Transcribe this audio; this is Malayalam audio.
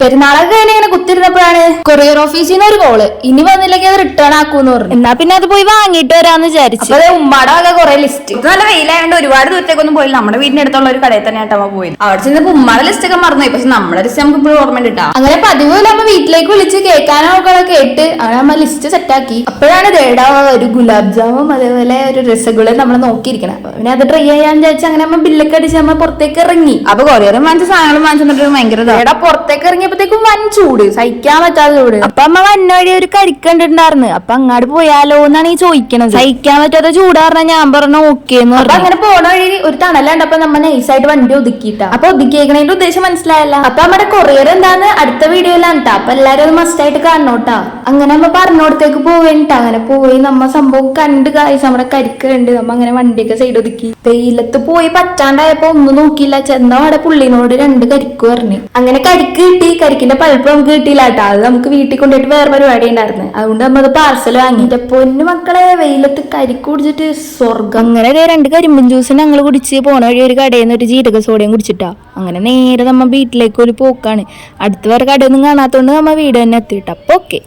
പെരുന്നാളൊക്കെ കഴിഞ്ഞ് ഇങ്ങനെ കുത്തിരുന്നപ്പോഴാണ് കൊറിയർ ഓഫീസിൽ നിന്ന് ഒരു കോൾ ഇനി വന്നില്ലെങ്കിൽ അത് റിട്ടേൺ ആക്കൂന്ന് പറഞ്ഞു. എന്നാ പിന്നെ അത് പോയി വാങ്ങിയിട്ട് വരാന്ന് വിചാരിച്ചു. അപ്പൊ അത് ഉമ്മാടെ വക കുറെ ലിസ്റ്റ് ഇത് നല്ല വെയിലായതുകൊണ്ട് ഒരുപാട് ദൂരത്തേക്കൊന്നും പോയില്ല. നമ്മുടെ വീടിന്റെ അടുത്തുള്ള ഒരു കടയിൽ തന്നെ ആട്ടോ പോയത്. അവിടെ ചെന്നപ്പോ ഉമ്മാടെ ലിസ്റ്റ് ഒക്കെ മറന്നുപോയി. പക്ഷെ നമ്മുടെ ലിസ്റ്റ് നമുക്ക് ഇപ്പോഴും ഓർമ്മ കിട്ടാം അങ്ങനെ പതിവ് അമ്മ വീട്ടിലേക്ക് വിളിച്ച് കേൾക്കാനോ ഒക്കെ കേട്ട് അങ്ങനെ അമ്മ ലിസ്റ്റ് സെറ്റാക്കി അപ്പോഴാണ് ദേടാ ഒരു ഗുലാബ് ജാമും അതേപോലെ ഒരു രസഗുള നമ്മൾ നോക്കിയിരിക്കണം. അപ്പൊ പിന്നെ അത് ട്രൈ ചെയ്യാന്ന് വിചാരിച്ചാൽ അങ്ങനെ അമ്മ ബില്ലൊക്കെ അടിച്ച് അമ്മ പുറത്തേക്ക് ഇറങ്ങി. അപ്പൊ കൊറിയറും വാങ്ങിച്ച സാധനങ്ങളും വാങ്ങിച്ചിട്ട് ഭയങ്കര പുറത്തേക്ക് ദേടാ ഇറങ്ങിയപ്പോഴത്തേക്കും വൻ ചൂട്. സഹിക്കാൻ പറ്റാത്ത ചൂട്. അപ്പൊ അമ്മ വന്നവഴി ഒരു കരിക്കണ്ടിണ്ടായിരുന്നു അപ്പൊ അങ്ങോട്ട് പോയാലോ എന്നാണ് ഈ ചോദിക്കണത്. സഹിക്കാൻ പറ്റാത്ത ചൂടാർന്ന ഞാൻ പറഞ്ഞു ഓക്കെ എന്ന് പറഞ്ഞു. അങ്ങനെ പോണ വഴി ഒരു തണലുണ്ടപ്പോ നമ്മ നൈസായിട്ട് വണ്ടി ഒതുക്കിയിട്ടാ. അപ്പൊ ഒതുക്കിയേക്കണേന്റെ ഉദ്ദേശം മനസ്സിലായല്ല. അപ്പൊ നമ്മുടെ കൊറിയർ എന്താന്ന് അടുത്ത വീഡിയോയിലാണ് കേട്ടോ അപ്പൊ എല്ലാരും അത് മസ്റ്റ് ആയിട്ട് കാണണോട്ടാ. അങ്ങനെ നമ്മ പറഞ്ഞോടത്തേക്ക് പോവേണ്ട അങ്ങനെ പോയി നമ്മ സംഭവം കണ്ട് കാര്യം നമ്മുടെ കരിക്കുണ്ട് നമ്മ അങ്ങനെ വണ്ടിയൊക്കെ സൈഡ് ഒതുക്കി. വെയിലത്ത് പോയി പറ്റാണ്ടായപ്പോ ഒന്നും നോക്കിയില്ല. ചെന്ന അവിടെ പുള്ളിനോട് രണ്ട് കരിക്ക് പറഞ്ഞു. അങ്ങനെ കരിക്ക് കിട്ടി. കരിക്കിന്റെ പഴുപ്പ് നമുക്ക് കിട്ടിയില്ല കേട്ടോ. അത് നമുക്ക് വീട്ടിൽ കൊണ്ടുപോയിട്ട് വേറെ പരിപാടി ഉണ്ടായിരുന്നു. അതുകൊണ്ട് നമ്മത് പാർസൽ വാങ്ങിയിട്ട് പൊന്നു മക്കളെ വെയിലത്ത് കരിക്ക് കുടിച്ചിട്ട് സ്വർഗം അങ്ങനെ രണ്ട് കരിമ്പൻ ജ്യൂസ് ഞങ്ങൾ കുടിച്ച് പോണ വഴി ഒരു കടയിൽ നിന്ന് ഒരു ജീരക സോഡയും കുടിച്ചിട്ടാ. അങ്ങനെ നേരെ നമ്മ വീട്ടിലേക്ക് ഒരു പോക്കാണ്. അടുത്ത വേറെ കടയൊന്നും കാണാത്തോണ്ട് നമ്മ വീട് തന്നെ എത്തിയിട്ടാ അപ്പൊ ഓക്കെ